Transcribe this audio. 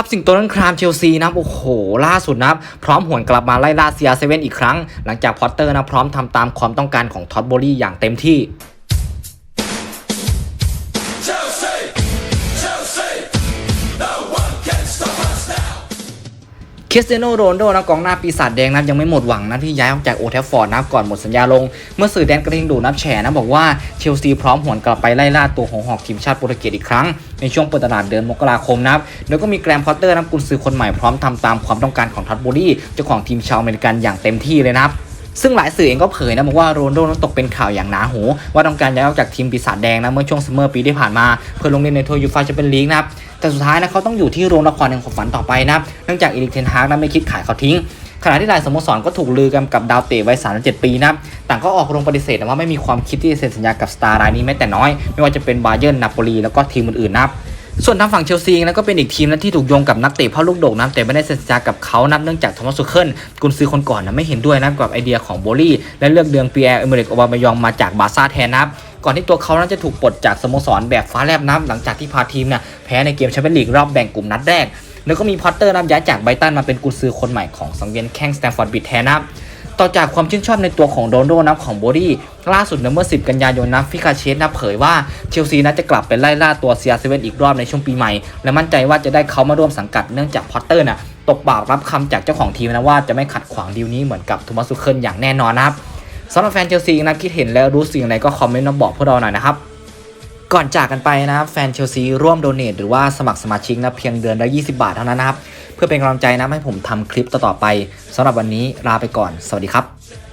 ทับสิงโตนั้นครามเชลซีนะครับโอ้โห ล่าสุดนะพร้อมหวนกลับมาไล่ล่าเซียเซเว่นอีกครั้ง หลังจากพอตเตอร์นะพร้อมทำตามความต้องการของท็อตโบลี่อย่างเต็มที่ คริสเตียโนโรนโดนะกองหน้าปีศาจแดงนับยังไม่หมดหวังนะที่ย้ายออกจากโอเทฟฟอร์ดนะครับก่อนหมดสัญญาลง เมื่อสื่อแดนกระทิงดูนับแฉนะบอกว่าเชลซีพร้อมหวนกลับไปไล่ล่าตัวของหอกทีมชาติโปรตุเกสอีกครั้ง ในช่วงเปิดตลาดเดือนมกราคมนับแล้วก็มีแกรมพอตเตอร์นะกุนซือคนใหม่พร้อมทำตามความต้องการของทัตบูรี่เจ้าของทีมชาวอเมริกันอย่างเต็มที่เลยนะครับ ซึ่งหลายสื่อเองก็เผยนะบอกว่าโรนโดนั้นตกเป็นข่าวอย่างหนาหู ว่าต้องการย้ายออกจากทีมปีศาจแดงนะเมื่อช่วงซัมเมอร์ปีที่ผ่านมาเพื่อลงเล่นในทัวร์ยูฟ่าแชมเปี้ยนลีกนะครับแต่สุดท้ายนะเขาต้องอยู่ที่โรงละครแห่งความฝันต่อไปนะเนื่องจากอีริกเทนฮากนั้นไม่คิดขายเขาทิ้งขณะที่หลายสโมสรก็ถูกลือกันกับดาวเตะวัย37 ปีนะต่างก็ออกโรงปฏิเสธว่าไม่มีความคิดที่จะเซ็นสัญญากับสตาร์รายนี้แม้แต่น้อย ไม่ว่าจะเป็นบาเยิร์นนาโปลีแล้วก็ทีมอื่นๆนะครับ ส่วนทางฝั่งเชลซีนะก็เป็นอีกทีมนะที่ถูกโยงกับนักเตะพ่อลูกโด่งนะแต่ไม่ได้เซ็นสัญญากับเขานับเนื่องจากโทมัสซูเคิลกุนซือคนก่อนนะไม่เห็นด้วยนะกับไอเดียของโบลี่และเลือกเดืองปีแอร์เอเมริกโอบามายองมาจากบาซ่าแทนนะครับก่อนที่ตัวเขานั้นจะถูกปลดจากสโมสรแบบฟ้าแลบน้ำหลังจากที่พาทีมนี่ยแพ้ในเกมแชมเปี้ยนลีกรอบแบ่งกลุ่มนัดแรกแล้วก็มีพอตเตอร์นับย้ายจากไบรตันมาเป็นกุนซือคนใหม่ของสังเวียนแข้งสแตมฟอร์ดบิดแทนนะครับ ต่อจากความชื่นชอบในตัวของโดนโดนะของโบดี้ล่าสุดนะเมื่อ 10 กันยายนนะฟิกาเชสนะเผยว่าเชลซีนะจะกลับไปไล่ล่าตัวเซียเซเว่นอีกรอบในช่วงปีใหม่ และมั่นใจว่าจะได้เขามาร่วมสังกัดเนื่องจากพอตเตอร์นะตกปากรับคำจากเจ้าของทีมนะว่าจะไม่ขัดขวางดีลนี้เหมือนกับโทมัสซูเคิลอย่างแน่นอนนะครับสำหรับแฟนเชลซีนะคิดเห็นแล้วรู้สึกอย่างไรก็คอมเมนต์มาบอกพวกเราหน่อยนะครับ ก่อนจากกันไปนะครับแฟนเชลซีร่วมโดเนทหรือว่าสมัครสมาชิกนะเพียงเดือนละ 20 บาทเท่านั้นนะครับ เพื่อเป็นกำลังใจนะให้ผมทำคลิปต่อๆไปสำหรับวันนี้ลาไปก่อน สวัสดีครับ